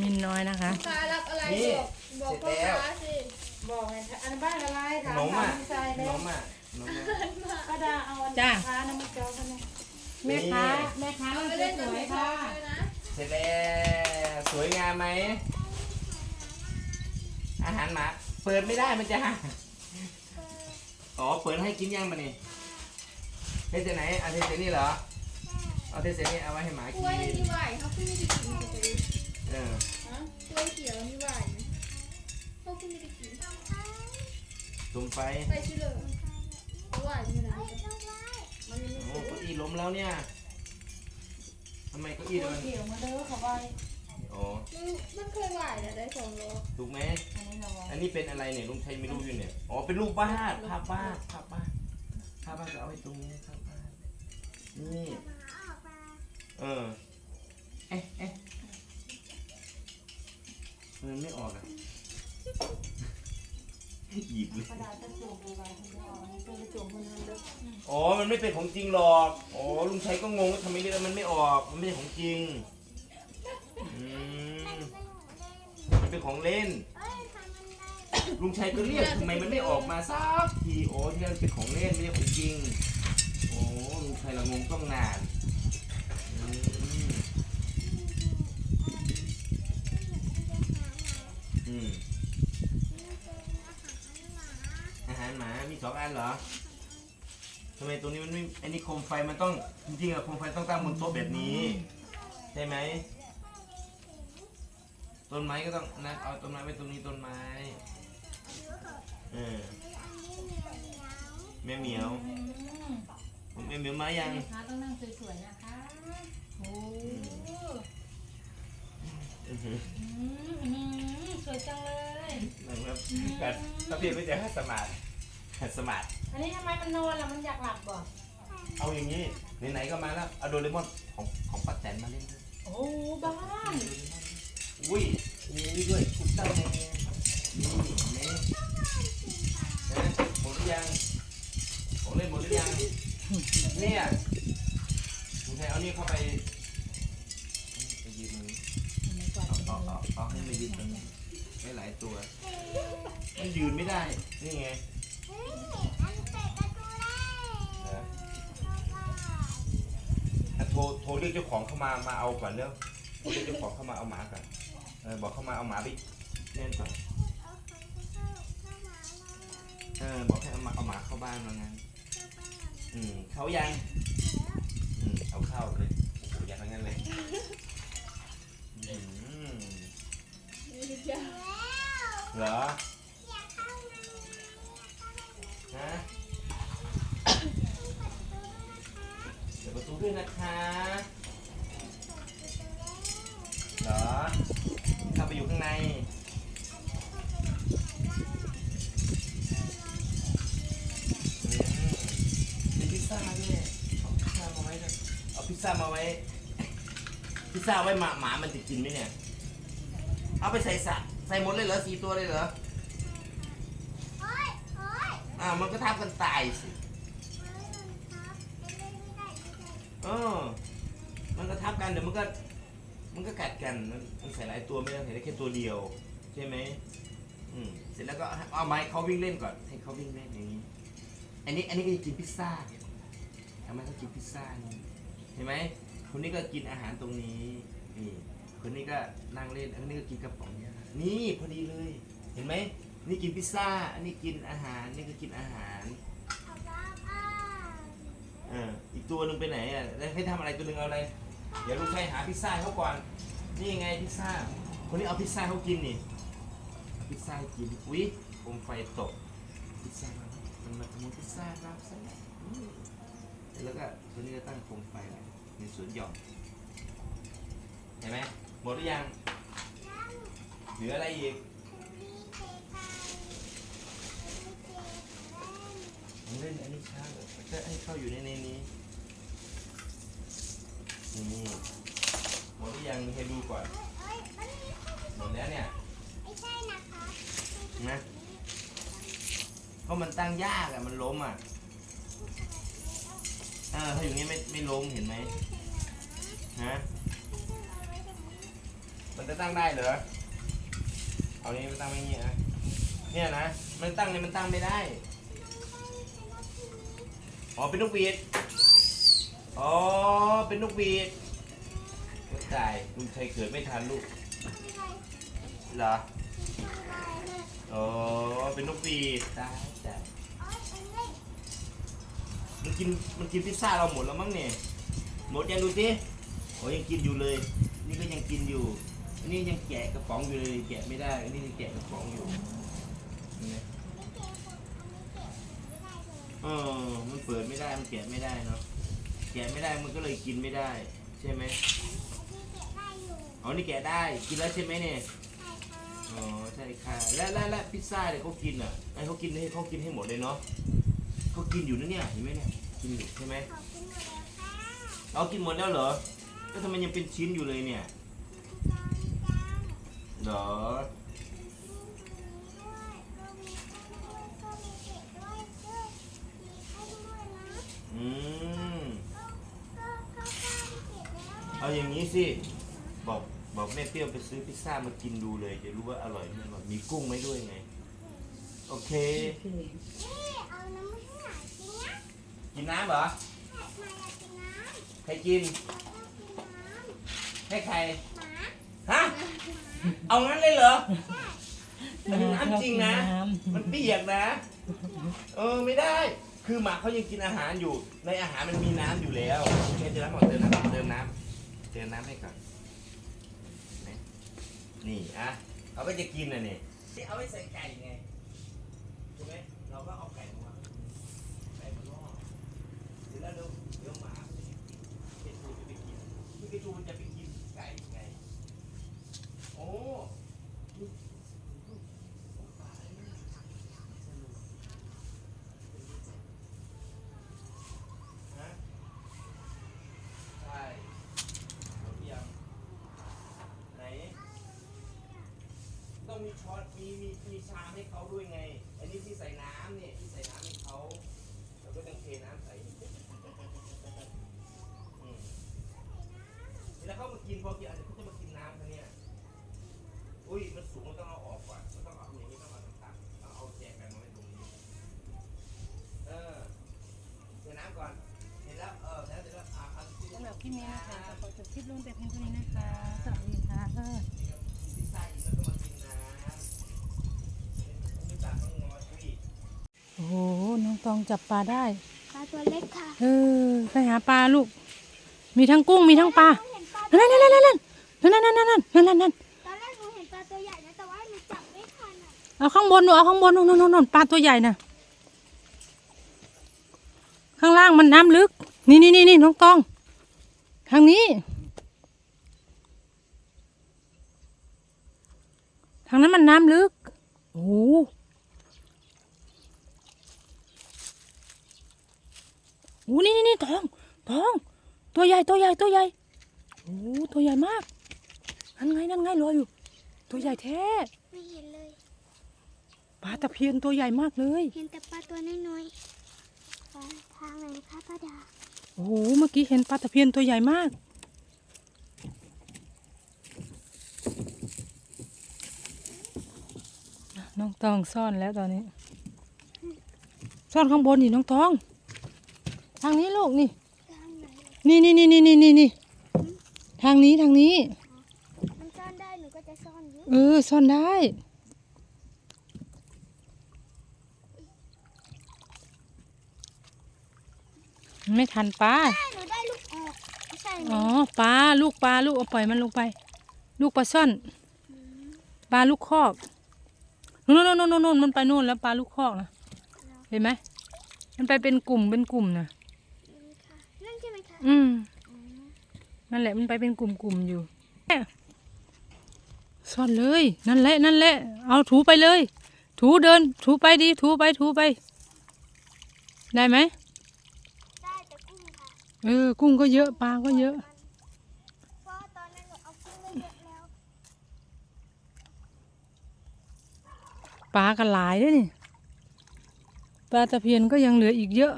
มินน้อยนะคะ ลูกค้ารับอะไรนี่บอกบอกเสร็พ่อจแล้ว ค้าสิบอกไงอันบ้านอะไรขถามนมถาอะมดีไซน์ขแล้นวมอะขนมอะ ป้าดาเอาอันจ้า ค้าน้ำมันเจอกันเลยแม่ค้าแม่ค้าเอาเราไปสเล่นกับวหนูยๆพ่อค่ะเลยนะเสร็จแล้วสวยงามไหม อาหารหมา เปิดไม่ได้มันจะอ๋อ เปิดให้กินยังมานี่เทสไหนเอาเทสนี่เหรอ เอาเทสนี่เอาไว้ให้หมากล้กิวยนนี่ไหวเขาขึ้นไม่ได้กินเลย เออฮะกล้วยเขียวนี่ไหวไหมเขาขึ้นไม่ได้กินตุ่มไฟไปชิเลยไหวไม่ได้มันไม่โอ้ได้เก้าอี้ล้มแล้วเนี่ยทำไมเก้าอี้ตัวมันเขียวมาเด้อเขาไว้อ๋อมันเคยไหวแต่ได้สองโลถูกไหมอันนี้เราไว้อันนี้เป็นอะไรเนี่ยลุงชัยไม่รู้อยู่เนี่ยอ๋อเป็นรูปบ้านภาพบ้านภาพบ้านภาพบ้านจะเอาไว้ตรงนี้ภาพบ้านนี่เออ เอ๊ะเอ๊ะมันไม่ออกอะ หยิบเลย ป้าดาจะจูบไปไว้คุณพ่ออันนี้เป็นกระจูบคนนั้นเด้อ อ๋อ มันไม่ เป็นของจริงหรอก อ๋อ ลุงชัยก็งงว่าทำไมเรื่องมันไม่ออก มันไม่ใช่ของจริง อืม มันเป็นของเล่น ลุงชัยก็เรียกทำไมมันไม่ออกมาสักทีโอ้ที่มันเป็นของเล่นไม่ใช่ของจริง โอ้ลุงชัยละงงต้องนานอืมอืมอาหารหมา มีสองอันเหรอ ทำไมตรงนี้มันไม่อันนี้โคมไฟมันต้องจริงๆอะโคมไฟต้องตั้งบนโต๊ะแบบนี้ใช่ไหมต้นไม้ก็ต้องนะเอาต้นไม้ไว้ตรงนี้ต้นไม้เออแม่เหมียวแม่เหมียวมายังแม่ค้าต้องนั่งสวยๆนะคะโอ้อื้อหืออืมอืมสวยจังเลยนะครับการถ้าพี่ไม่จะให้สมาร์ทให้สมาร์ท อันนี้ทำไมมันนอนล่ะมันอยากหลับบ่เอาอย่างนี้ไหนๆก็มาแล้วเอาโดเรมอนของของป้าแตนมาเล่นด้วยโอ้บ้านอุ้ยมีนี่ด้วยคุณตั้งในนี่เห็นไหมนะหมดหรือยังของเล่นหมดหรือยังเนี่ยคุณชายเอานี่เข้าไปไปยืนตรงนี้เอาเอาเอาเอาให้มายืนตรงนี้ได้หลายตัวมันยืนไม่ได้นี่ไงเหรออะ โทรเรียกเจ้าของเข้ามามาเอาก่อนเร็วโทรเรียกเจ้าของเข้ามาเอาหมาก่อนเออบอกเข้ามาเอาหมาไปเล่นก่อนเออบอกให้เอามาเอาหมาเข้าบ้านมางั้นอืมเขายังอืมเอาเข้าเลยโอ้โหย่างนั้นเลยอืมเหรอฮะ เดี๋ยวประตูด้วยนะคะเหรอเข้าไปอยู่ข้างในอืมมีพิซซ่าด้วยเอาพิซซ่ามาไว้ด้วยเอาพิซซ่ามาไว้ พิซซ่าไว้หมาหมามันจะกินไหมเนี่ย เอาไปใส่สะใส่หมดเลยเหรอสี่ตัวเลยเหรอ อ่ามันก็ทับกันตายสิ เออ มันก็ทับกันเดี๋ยวมันก็ มันก็กัดกัน มันมันใส่หลายตัวไม่ได้ใส่ได้แค่ตัวเดียว ใช่ไหมอืมเสร็จแล้วก็เอาไม้เขาวิ่งเล่นก่อนให้เขาวิ่งเล่นอย่างนี้ อันนี้อันนี้ก็จะกินพิซซ่าทำไมเขากินพิซซ่านี่เห็นไหมคนนี้ก็กินอาหารตรงนี้นี่คนนี้ก็นั่งเล่นอันนี้ก็กินกระป๋องยานี่พอดีเลย เห็นไหมนี่กินพิซซ่า อันนี้กินอาหาร นี่ก็กินอาหาร อออีกตัวหนึ่งไปไหนอะแล้วให้ทำอะไรตัวหนึ่งเอาอะไร เดี๋ยวลูกชายหาพิซซ่าเขาก่อน นี่ไงพิซซ่า คนนี้เอาพิซซ่าเขากินนี่เอาพิซซ่าให้กิน อุ๊ยโคมไฟตก พิซซ่ามันมาขโมยพิซซ่าครับซะแล้วอืมแล้วก็คนนี้ก็ตั้งโคมไฟไว้ในสวนหย่อม เห็นไหมหมดหรือยัง เหลืออะไรอีกผม เล่นอันนี้ช้าเลยจะให้เข้าอยู่ในในนี้ นี่หมดหรือยังให้ดูก่อน หมดแล้วเนี่ยนะเพราะมันตั้งยากอะมันล้มอะเออถ้าอยู่อย่างงี้ไม่ไม่ล้มเห็นไหมฮะมันจะตั้งได้เหรอ เอานี้มันตั้งไม่เงี้ยนะเนี่ยนะ มันตั้งเนี่ยมันตั้งไม่ได้ อ๋อเป็นนกหวีดอ๋อเป็นนกหวีดก็ตายลุงชัยเกิดไม่ทันลูกเหรออ๋อเป็นนกหวีดตายตายมันกินมันกินพิซซ่าเราหมดแล้วมั้งเนี่ยหมดยังดูสิโอ้ยังกินอยู่เลย นี่ก็ยังกินอยู่อันนี้ยังแกะกระป๋องอยู่เลยแกะไม่ได้อันนี้ยังแกะกระป๋องอยู่เห็นไหม เออ มันเปิดไม่ได้ มันแกะไม่ได้เนาะ แกะไม่ได้ มันก็เลยกินไม่ได้ ใช่ไหมอ๋อ นี่แกะได้ กินแล้วใช่ไหมเนี่ย อ๋อ ใช่ค่ะ และและและพิซซ่าเนี่ยเขากินอะไอ้เขากินให้เขากินให้หมดเลยเนาะเขากินอยู่นะเนี่ยเห็นไหมเนี่ย กินอยู่ใช่ไหมเอากินหมดแล้วเหรอ แล้วทำไมยังเป็นชิ้นอยู่เลยเนี่ยเหรอ อืมเอาอย่างนี้สิ บอกบอกแม่เปรี้ยวไปซื้อพิซซ่ามากินดูเลย จะรู้ว่าอร่อยไหมแบบมีกุ้งไหมด้วยไง โอเค กินน้ำเหรอ ใครกิน ให้ใคร ฮะ เอางั้นเลยเหรออันนี้น้ำจริงนะ มันเปียกนะ เออไม่ได้ คือหมาเขายังกินอาหารอยู่ ในอาหารมันมีน้ำอยู่แล้วโอเคเติมน้ำก่อนเติมน้ำเติมน้ำเติมน้ำให้ก่อนนี่นี่อะเขาก็จะกินอะนี่ที่เอาไว้ใส่ไก่ไงใช่ไหมเราก็เอาไก่มาวางไก่มาล่อเสร็จแล้วเดี๋ยวเดี๋ยวหมาเกจูจะไปกินคือเกจูมันจะไปกินไก่ไง โอ้ฮะใช่เอาเทียมไหน ต้อง มีช้อนมีมีมีชามให้เขาด้วยไง อันนี้ที่ใส่น้ำเนี่ยที่ใส่น้ำให้เขาแล้วก็ต้องเทน้ำใส่อืมเวลาเขามากินพอกินอาจจะเขาจะมากินน้ำเขาเนี่ยอุ้ยมันสูงมันต้องเอาออกก่อนมันต้องเอาอย่างนี้ต้องเอาต่างๆต้องเอาแจกกันมาไว้ตรงนี้ เออเทน้ำก่อนเสร็จแล้วเออแล้วเสร็จแล้วอะเอา สำหรับคลิปนี้นะคะขอจบคลิปลงแต่เพียงเท่านี้นะคะ ตองจับปลาได้ ปลาตัวเล็กค่ะ เออไปหาปลาลูก มีทั้งกุ้งมีทั้งปลาหนูเห็นปลานั่นนั่นนั่นนั่นนั่นนั่นนั่นนั่นนั่นนั่นตอนแรกหนูเห็นปลาตัวใหญ่นะแต่ว่าหนูจับไม่ทันอะเอาข้างบนหนูเอาข้างบนนู่นนู่นนู่นปลาตัวใหญ่น่ะ ข้างล่างมันน้ำลึก นี่นี่นี่นี่น้องตอง ทางนี้ ทางนั้นมันน้ำลึก โอ้ โหโอ้นี่นี่นี่ตองตอง ตัวใหญ่ตัวใหญ่ตัวใหญ่โอ้ตัวใหญ่มากนั่นไงนั่นไงรออยู่ ตัวใหญ่แท้ไม่เห็นเลยปลาตะเพียนตัวใหญ่มากเลย เห็นแต่ปลาตัวน้อยๆปลาทางไหนคะป้าดาโอ้โหเมื่อกี้เห็นปลาตะเพียนตัวใหญ่มากน้องตองซ่อนแล้วตอนนี้ ซ่อนข้างบนนี่น้องตอง ทางนี้ลูกนี่ทางไหนนี่นี่นี่นี่นี่นี่นี่ทางนี้ทางนี้ มันซ่อนได้หนูก็จะซ่อนอยู่เออซ่อนได้ ไม่ทันปลาใช่หนูได้ลูกออกไม่ใช่ไหมอ๋อปลาลูกปลาลูกเอาปล่อยมันลงไป ลูกปลาซ่อนปลาลูกคอกนู่นนู่นนู่นนู่นมันไปนู่นแล้วปลาลูกคอกนะเห็นไหมมันไปเป็นกลุ่มเป็นกลุ่มนะ นี่ค่ะนั่นใช่ไหมคะ อืมอ๋อนั่นแหละมันไปเป็นกลุ่มกลุ่มอยู่ซ่อนเลย นั่นแหละนั่นแหละ เอาถูไปเลย ถูเดิน ถูไปดี ถูไปถูไป ได้ไหมได้แต่กุ้งค่ะเออกุ้งก็เยอะปลาก็เยอะเพราะตอนนั้นหนูเอากุ้งไปเยอะแล้วปลากันหลายด้วยนี่ปลาตะเพียนก็ยังเหลืออีกเยอะ